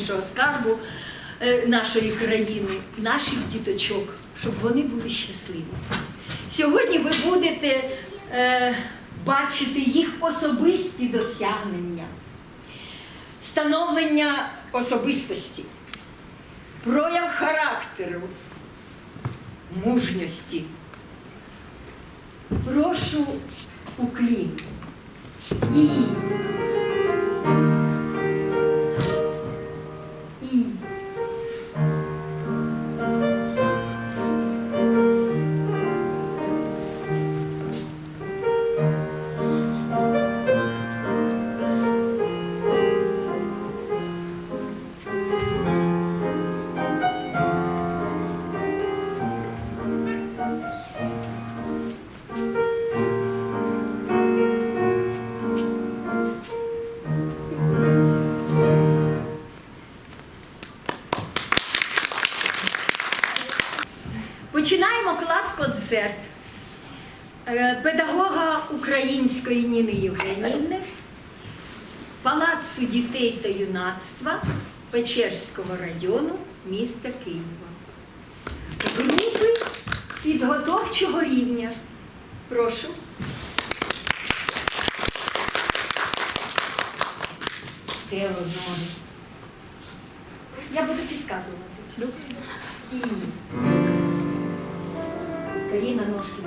Найдорогоціннішого скарбу е, нашої країни, наших діточок, щоб вони були щасливі. Сьогодні ви будете е, бачити їх особисті досягнення, становлення особистості, прояв характеру, мужності. Прошу уклін. І. І. Ніни Євгенівни, Палацу дітей та юнацтва Печерського району міста Києва. Групи підготовчого рівня. Прошу. Де воно? Я буду підказувати. І. Каріна ножки.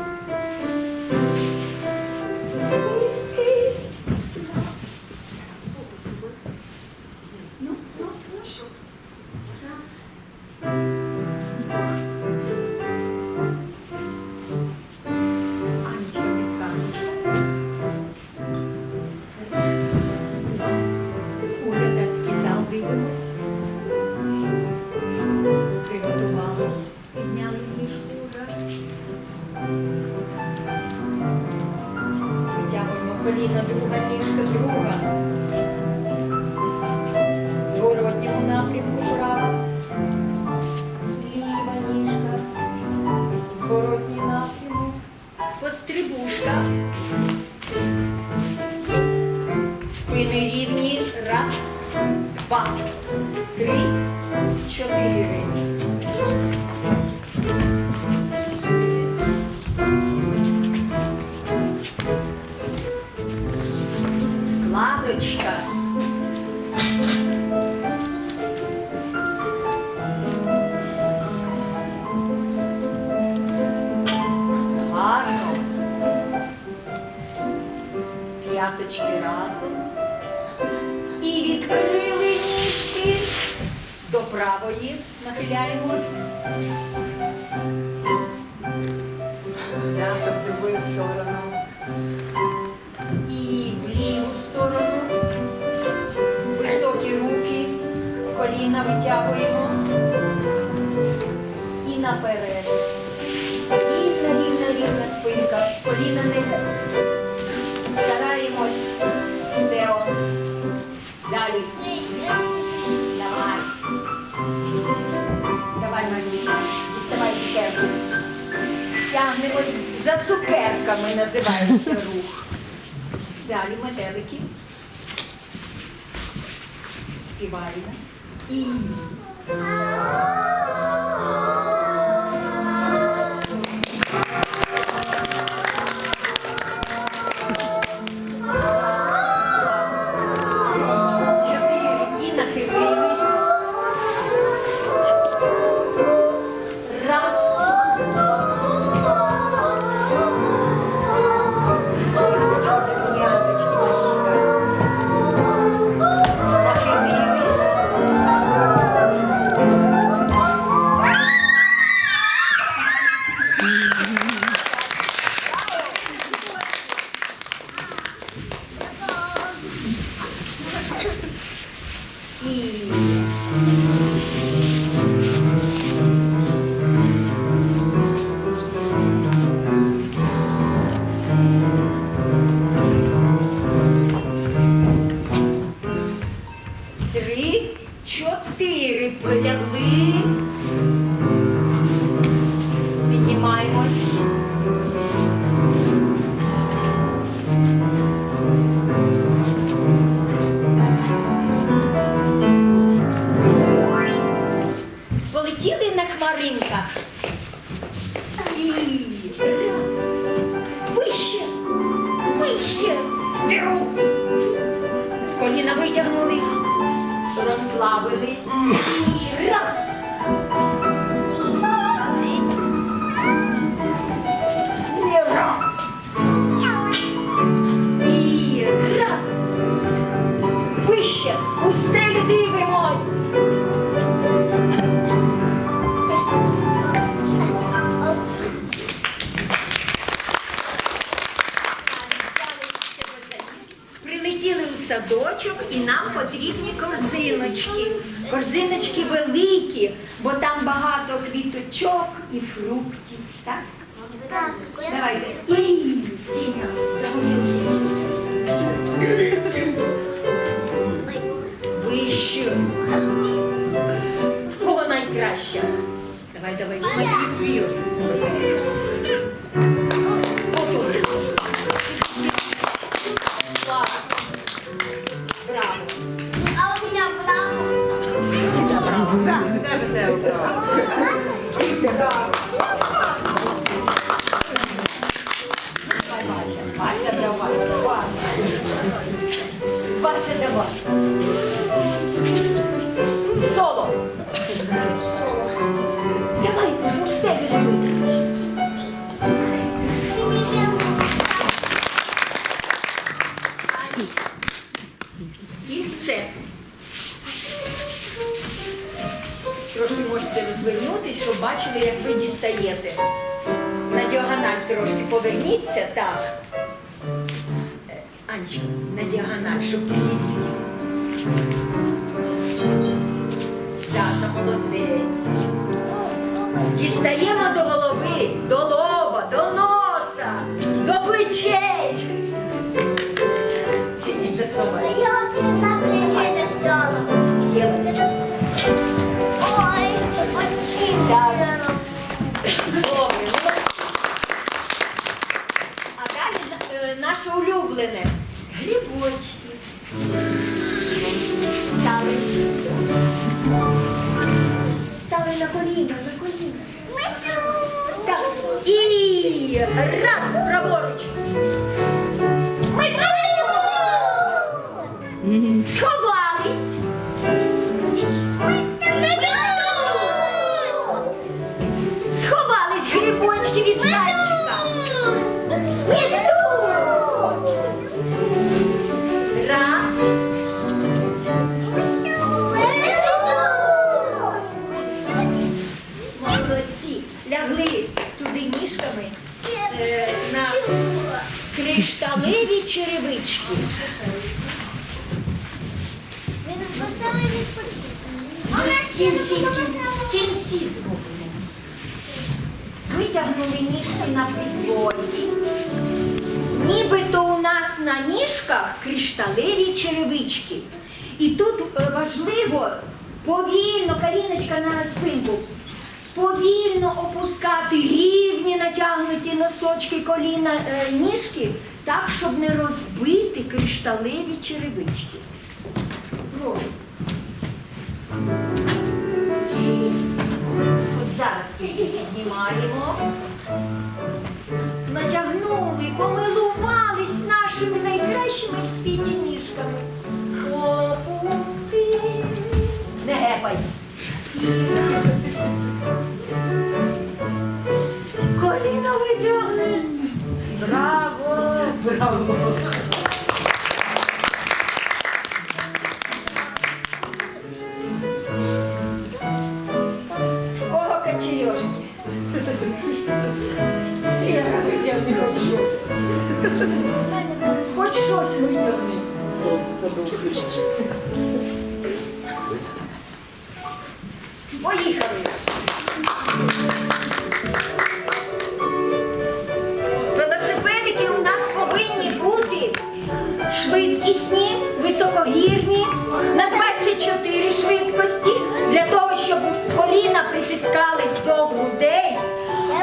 Нахиляємось. Да, щоб другою стороною і в ліву сторону. Високі руки, коліна витягуємо і наперед. Рівна, рівна, рівна спинка, коліна не за цукерками називається рух. Далі метелики. Співаємо. І. бо там багато квіточок і фруктів. Так? Так. Давайте. І сіня загулянки. Вище. В кого найкраще? Давай, давай, смотри, вір. Все, все, браво. We're Ніжка на спинку. Повільно опускати рівні натягнуті носочки коліна е, ніжки, так, щоб не розбити кришталеві черевички. Прошу. От зараз піднімаємо. Натягнули, помилувались нашими найкращими в світі ніжками. Опусти. Не гепай. Коліно витягне. Браво! Браво! Ого, качерьошки! Я витягни хоч щось. Хоч щось витягни. Поїхали! Велосипедики у нас повинні бути швидкісні, високогірні, на 24 швидкості для того, щоб коліна притискались до грудей,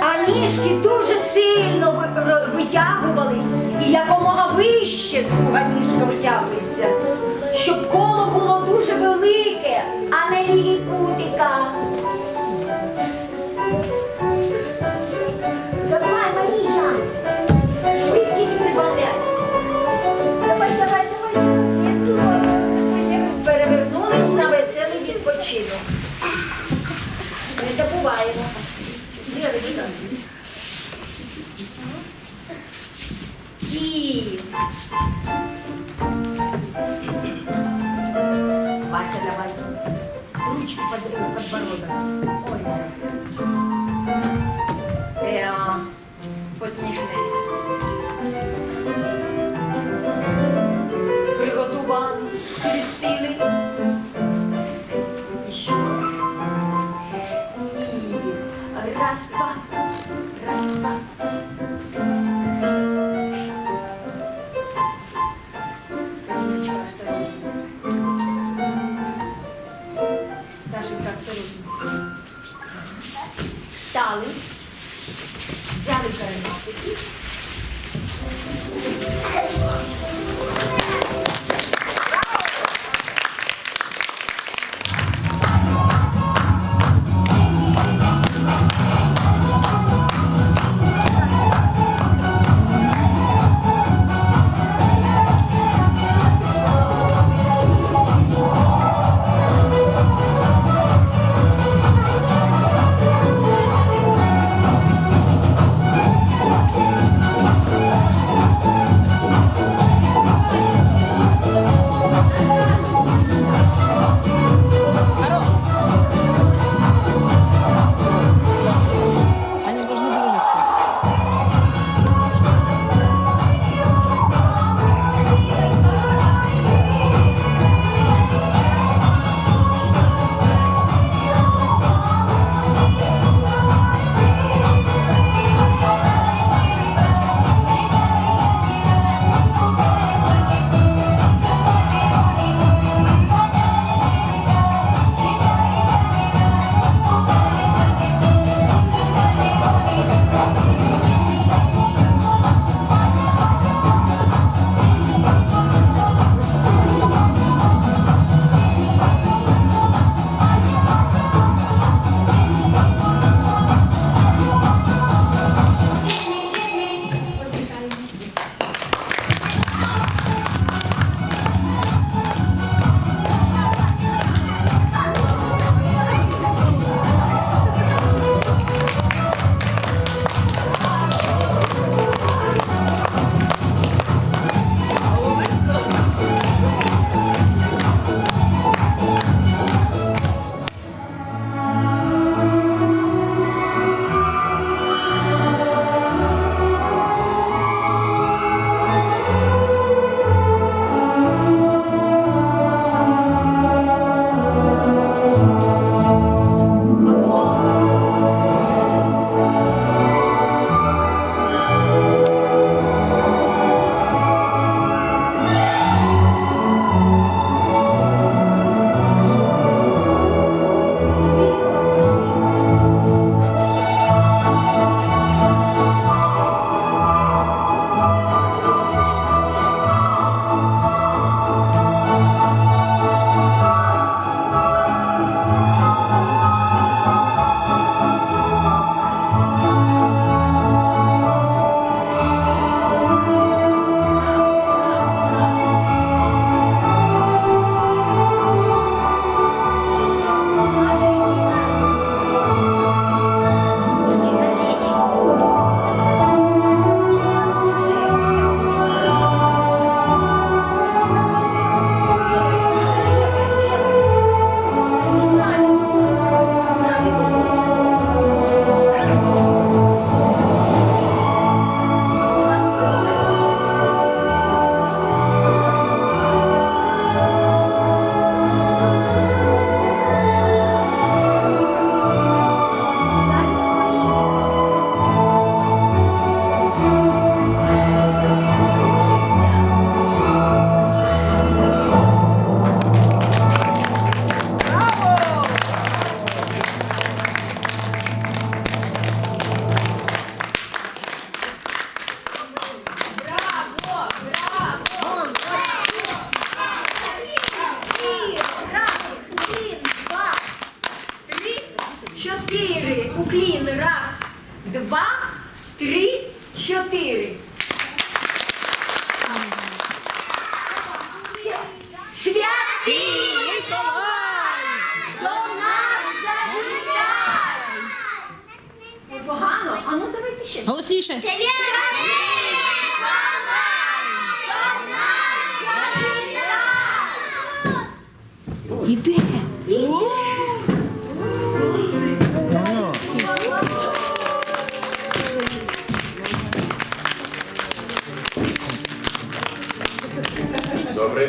а ніжки дуже сильно витягувались і якомога вище друга ніжка витягується велике, а не ліліпутика. Давай, Марія, швидкість прибавляй. Давай, давай, давай. Перевернулись на веселий відпочинок. Не забуваємо. Ручки под подбородок. Ой. Теа, посміхнись.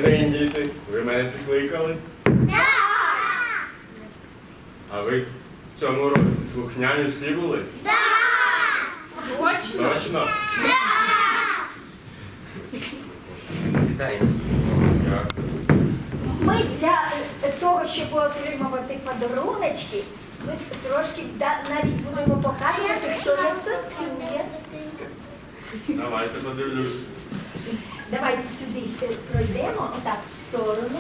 Добрий день, діти. Ви мене прикликали? А ви в цьому році слухняні всі були? Точно. Точно? Ми для того, щоб отримувати подаруночки, ми трошки навіть будемо показувати, хто як танцює. Давайте подивлюсь. Давайте сюди пройдемо, отак в сторону.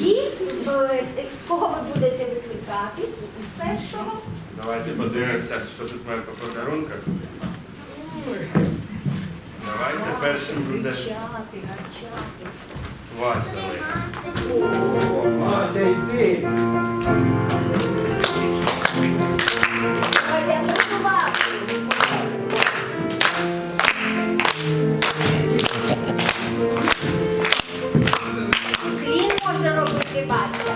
І е, кого ви будете викликати? Першого. Давайте подивимося, що тут має по подарунках. Давайте першим буде Гарчати, гарчати. Вася. Вася, йди. Давайте працювати. Вася.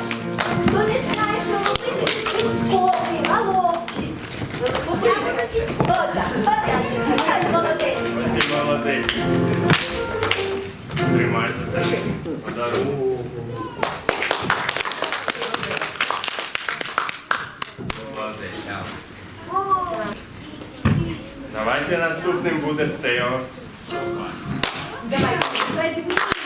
Хто не знає, що робити, скоки, головчі. Отак, отак, молодець. Ти молодець. Тримайте це. Подарунок. Давайте наступним буде Тео. Давай, ведмідь.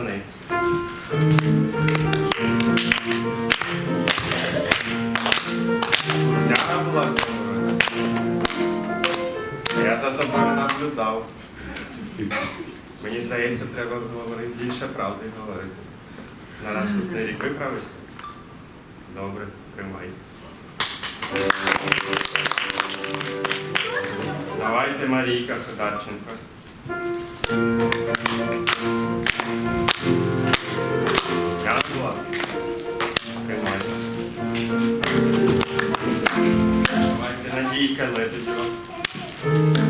Кабанець. Дяна була. Я за тобою наблюдав. Мені здається, треба говорити більше правди говорити. Нараз тут не рік виправишся? Давайте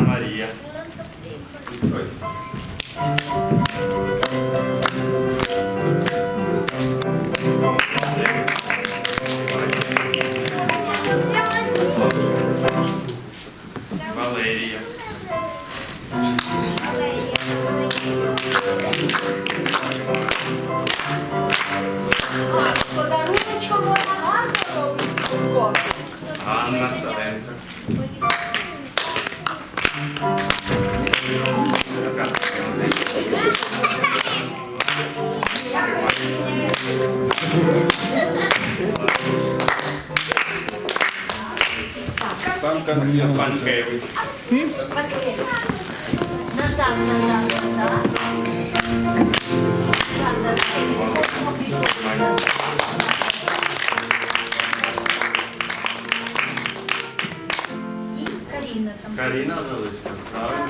Сіроштан Марія. Ой. Там конкретно. Панкевич. Назад, назад, назад. Назад, назад. Каріна там.